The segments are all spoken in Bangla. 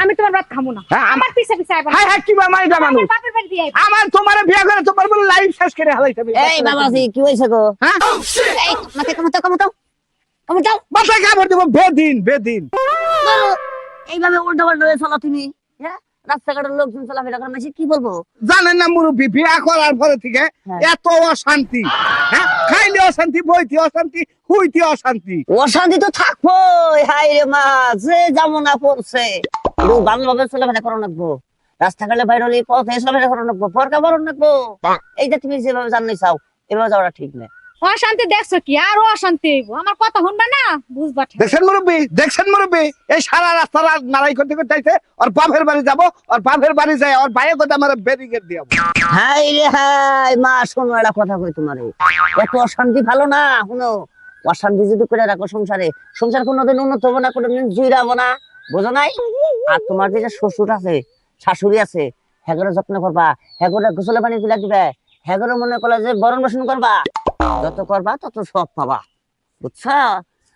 আমি তোমার ভাত খামু না। হ্যাঁ, আমার পিছে পিছে আইবা। হ্যাঁ হ্যাঁ কি মানুষ আমার বাপের বাড়ি দিয়ে আমার তোমার বিয়ে করে তোমার বলে লাইফ শেষ করে হালাইতে এই বাবাজি কি হয়েছে গো? হ্যাঁ? এই মাথা কমাতো কমাতো কমাতো দেবো বেদিন বেদিন। এইভাবে উল্টো পাল্টা হয়ে চলো তুমি। হ্যাঁ? রাস্তাঘাটের লোকজন চলাফেরা করে মাসে কি বলব? জানেন না মুরব্বী বিয়া করার পরে থেকে হ্যাঁ। এত অশান্তি। হ্যাঁ? খাইলে অশান্তি বইতে অশান্তি হুইতে অশান্তি। অশান্তি তো থাকব হাই রে মা যে জামনা পড়ছে। রাস্তাঘাটে বাইরে হলে পথে চলাফেরা করো নাকবো ফরকা করো নাকবো। এই তুমি যেভাবে জাননি চাও এভাবে যাওয়াটা ঠিক না। অশান্তি দেখছ কি? আর অশান্তি হইব। আমার কথা শুনবা না? বুঝবা দেখছেন মুরব্বী? দেখছেন মুরব্বী? এই সারা রাস্তা রা- নাড়াই করতে করতে আইছে ওর বাপের বাড়ি যাব ওর বাপের বাড়ি যায় কথা আমার ব্যারিকেড দিয়ে হাই রে হাই মা শোনো একটা কথা কই তোমারে। এত অশান্তি ভালো না শুনো। অশান্তি যদি করে রাখো সংসারে সংসার কোনোদিন উন্নত হবে না কোনোদিন জুইরাবো না। বুঝো নাই? আর তোমার যে শ্বশুর আছে শাশুড়ি আছে হেগরে যত্ন করবা হেগরে গোসলে পানি তুলে দিবে হেগরে মনে করলে যে বরণ বসন করবা যত করবা তত সব পাবা। বুঝছা?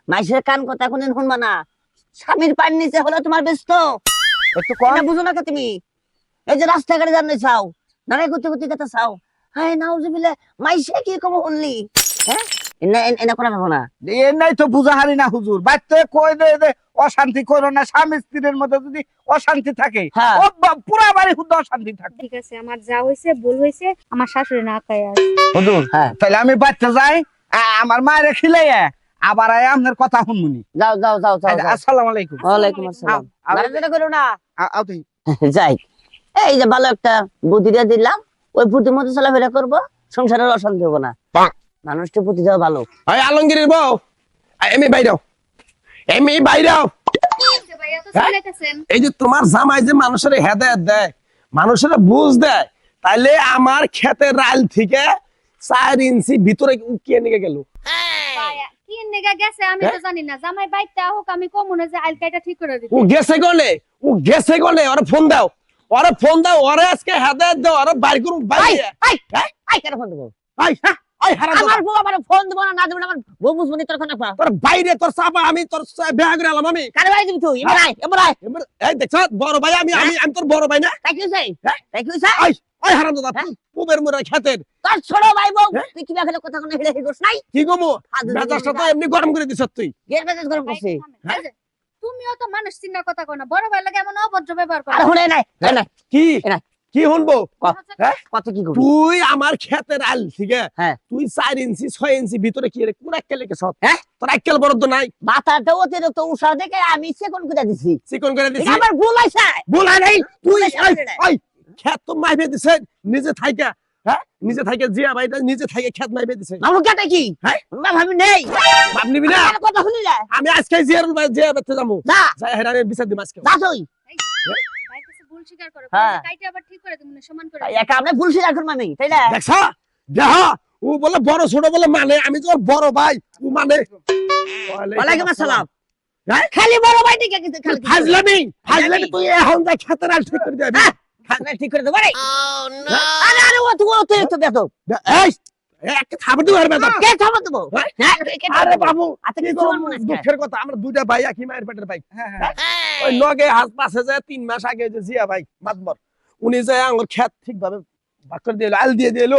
মাইসের কান কথা কোনদিন শুনবা না। স্বামীর পায়ের নিচে হলে তোমার ব্যস্ত। একটু কম। বুঝো না তুমি? এই যে রাস্তাঘাটে জানলে চাও নারাই করতে করতে কথা চাও। হাই নাও যে বিলে মাইসে কি কম শুনলি? হ্যাঁ? তো বুঝাহারি না হুজুর। বাচ্চা কই দে অশান্তি করো না। স্বামী স্ত্রীর মধ্যে যদি অশান্তি থাকে হ্যাঁ। পুরা বাড়ি অশান্তি থাকে। ঠিক আছে আমার যা হইছে ভুল হইছে আমার শাশুড়ি না খায় হুজুর হ্যাঁ। তাহলে আমি বাচ্চা যাই আমার মায়ের খিলাই আবার আয় আপনার কথা শুনমুনি যাও যাও যাও যাও। আসসালামু আলাইকুম। ওয়ালাইকুম আসসালাম। করো না। আও তুই। যাই। এই যে ভালো একটা বুদ্ধি দিয়ে দিলাম ওই বুদ্ধির মতো চলাফেরা করব সংসারের অশান্তি হব না। মানুষটা বুদ্ধি দেওয়া ভালো। ওই আলমগীরের বউ। এমনি বাইরাও এমনি বাইরাও হ্যাঁ? এই যে তোমার জামাই যে মানুষের হেদায়ত দেয় মানুষের বুঝ দেয় তাইলে আমার ক্ষেতের রাইল থেকে চার ইঞ্চি ভিতরে উকিয়ে নিয়ে গেল। কি নেগা গেছে আমি তো জানি না। জামাই বাইতে হোক আমি কমনে যে আলকাইটা ঠিক করে দিতে। ও গেছে গলে? ও গেছে গলে? ওরে ফোন দাও। ওরে ফোন দাও ওরে আজকে হেদায়ত দাও ওরে বাইর করুন বাইরে আই আই আই কেন ফোন দেবো? আই হ্যাঁ? আমার বউ আমার ফোন দেবো না না দেবো না আমার বউ বুঝব নি তোর খানা পা তোর বাইরে তোর চাপা আমি তোর বিয়া করে আলাম আমি। কারে বাড়ি দিবি তুই? এবার আয় এবার আয়। এই দেখছ বড় ভাই আমি আমি আমি তোর বড় ভাই না? তাই কি হইছে? হ্যাঁ? তাই কি হইছে? আই আই হারাম দাদা হ্যাঁ? পুবের মোরা খেতের তোর ছোট ভাই বউ হ্যাঁ? তুই কি বাখালে কথা কোনো হেলে হেগোস নাই? কি হাত ধরে মেজাজটা তো এমনি গরম করে দিছ তুই। গের মেজাজ গরম করছে। এই তুমিও তো মানুষ চিন্তার কথা কো না। বড় ভাই লাগে এমন অভদ্র ব্যবহার করো। আরে নাই কি। কি শুনব? হ্যাঁ? কত কি তুই আমার ক্ষেতের আল ঠিক আছে? হ্যাঁ। তুই চার ইঞ্চি ছয় ইঞ্চি ভিতরে কি কোন একেল লেগে সব? হ্যাঁ? তোর একেল বড় নাই। মাথাটা অতিরিক্ত উষা দেখে আমি সেকন করে দিছি। চিকন করে দিছি? এটা আমার ভুল নাই? তুই ওই, তো মাইবে নিজে থাইকা হ্যাঁ? নিজে থাইকা জিয়া ভাইটা নিজে থাইকা ক্ষেত মাইবে দিছে মামু কেটে কি? হ্যাঁ? না ভাবি নেই। বাপ নিবি না? কথা শুনি আমি আজকে জিয়ার ভাই জিয়া বেতে যাব। যা। যাই হেরারে বিচার দিম আজকে। যা তুই। স্বীকার করো হ্যাঁ। কাইটা আবার ঠিক করে দিমু সমান করে একা আমরা ভুল স্বীকার করব আমি তাই না? দেখছ? দেহ ও বলে বড় ছোট বলে মানে আমি তোর বড় ভাই ও মানে ওয়ালাইকুম আসসালাম। হ্যাঁ? খালি বড় ভাই দিকে কিছু খালি ফাজলামি ফাজলামি তুই এখন যা ঠিক করে দিবি। খালি ঠিক করে দেবো রে। আরে আরে ও তুই তো বেতো এই! এক থাপ দিও আর বেটা। কে থামা দেবো? কে থামা আরে দেবো? বাবু কি কিছু গো, বলব না? আজকে। দুঃখের কথা আমরা দুইটা ভাই একই মায়ের পেটের ভাই। ওই নগে হাত পাশে যায় তিন মাস আগে যে জিয়া ভাই মাতবর উনি যে আমার ক্ষেত ঠিকভাবে ভাগ করে দিল আল দিয়ে দিল।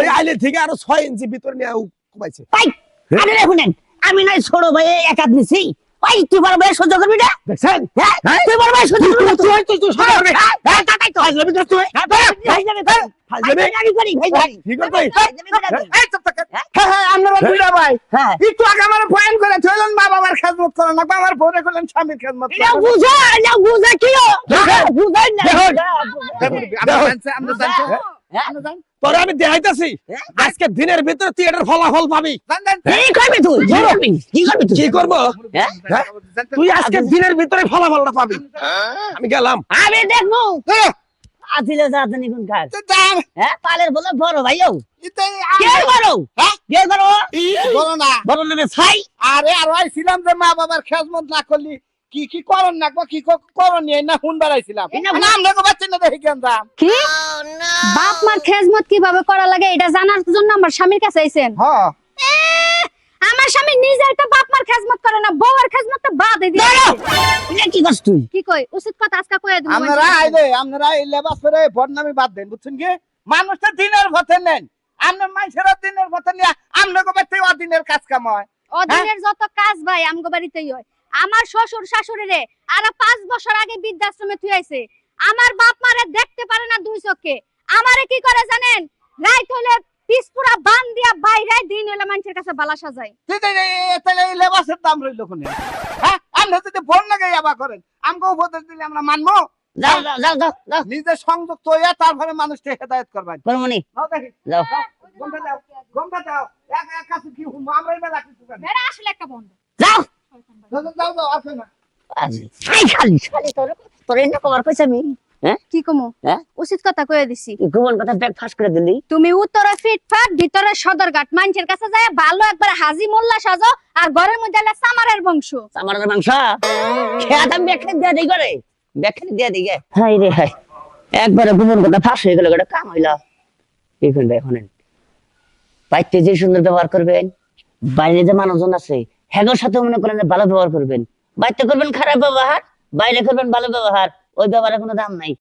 ওই আইলে থেকে আরও ছয় ইঞ্চি ভিতরে নিয়ে কমাইছে ভাই আরে শুনেন আমি নাই ছোট ভাই এক হাত নিছি। ভাই তুই বড় ভাই সহ্য করবি না দেখছেন হ্যাঁ তুই বড় ভাই সহ্য করবি না তুই তুই তুই সহ্য করবি। হ্যাঁ, হ্যাঁ, তো। করছ তুই হ্যাঁ, ভাই, যাবে, ভাই। গাড়ি ভাই গাড়ি। এই চুপ। হ্যাঁ হ্যাঁ দুইটা ভাই হ্যাঁ একটু আগে আমার পয়েন করে থইলেন মা বাবার খেদমত করেন না আমার ফোনে করলেন স্বামীর খেদমত এটা বুঝো এটা বুঝে কি? বুঝাই না দেখো। আমরা হ্যাঁ? তোরে আমি দেখাইতাছি? আজকে দিনের ভিতরে তুই এটার ফলাফল পাবি। কি করবি তুই? কি করবি? কি করবি তুই? কি করব? তুই আজকে দিনের ভিতরে ফলাফলটা পাবি। আমি গেলাম। আমি দেখব। আজিলে যাতনি কোন কাজ। হ্যাঁ? পালের বলে বড় ভাইও কে বড়? হ্যাঁ? কে বড়? বলো না। বড় ছাই। আরে আর ছিলাম যে মা বাবার খেদমত না করলি। কি কি করন না কি করন নিয়ে না হুন বেড়াইছিলাম। না, নাম লেখো বাচ্চা না দেখি কেন দাম কি? বাপ মার খেজমত কীভাবে করা লাগে এটা জানার জন্য আমার স্বামীর কাছে আইছেন। হ্যাঁ আমার স্বামী নিজেই তো বাপ মার খেজমত করে না বউয়ের খেজমত তো বাদে দিয়ে এটা কি করছ তুই? কি কই উচিত কথা আজকে কয়ে দিমু আপনারা আইলে আপনারা এই লেবাস করে বদনামি বাদ দেন বুঝছেন কি? মানুষটা দিনের পথে নেন। আপনার মানুষেরা দিনের পথে নিয়ে আপনাকে বাড়তে অদিনের কাজ কাম হয়। অদিনের যত কাজ ভাই আমগো বাড়িতেই হয়। আমার শ্বশুর শাশুড়িরে আর পাঁচ বছর আগে বৃদ্ধাশ্রমে থুয়াইছে আমার বাপ মারে দেখতে পারে না দুই চোখে। আমারে কি করে জানেন? রাইত হলে পিসপুরা বান দিয়া বাইরে দিন হলে মানুষের কাছে বালা সাজায়। তাহলে এই লেবাসের দাম রইল কোনে? হ্যাঁ আপনি যদি ফোন লাগাই আবার করেন আমাকে উপদেশ দিলে আমরা মানবো? যাও যাও যাও যাও যাও। নিজে সংযুক্ত হইয়া তারপরে মানুষকে হেদায়ত করবেন। করমনি যাও গমটা দাও গমটা দাও। এক এক কাছে কি আমরাই মেলা কিছু আসলে একটা বন্ধ। যাও। যাও যাও যাও আসে না আজি আই খালি খালি তোর তোর এনে কবার কইছ আমি? কি কমু? উচিত কথা কয়ে দিছি। তুই কথা ব্যাগ ফাঁস করে দিলি? তুমি উত্তরে ফিটফাট ভিতরে সদরঘাট। মানুষের কাছে যায় ভালো একবার হাজি মোল্লা সাজো আর ঘরের মধ্যে সামারের বংশ। আমার মাংস খেয়াত আমি ব্যাগ দিয়ে দিই করে ব্যাগ দিয়ে দিই হাই রে হাই। একবারে গোবন কথা ফাঁস হয়ে গেল এটা কাম হইলা। এইখানটা এখন বাইতে যে সুন্দর ব্যবহার করবেন বাইরে যে মানুষজন আছে হ্যাগোর সাথে মনে করেন ভালো ব্যবহার করবেন। বাড়িতে করবেন খারাপ ব্যবহার, বাইরে করবেন ভালো ব্যবহার, ওই ব্যবহারের কোনো দাম নাই।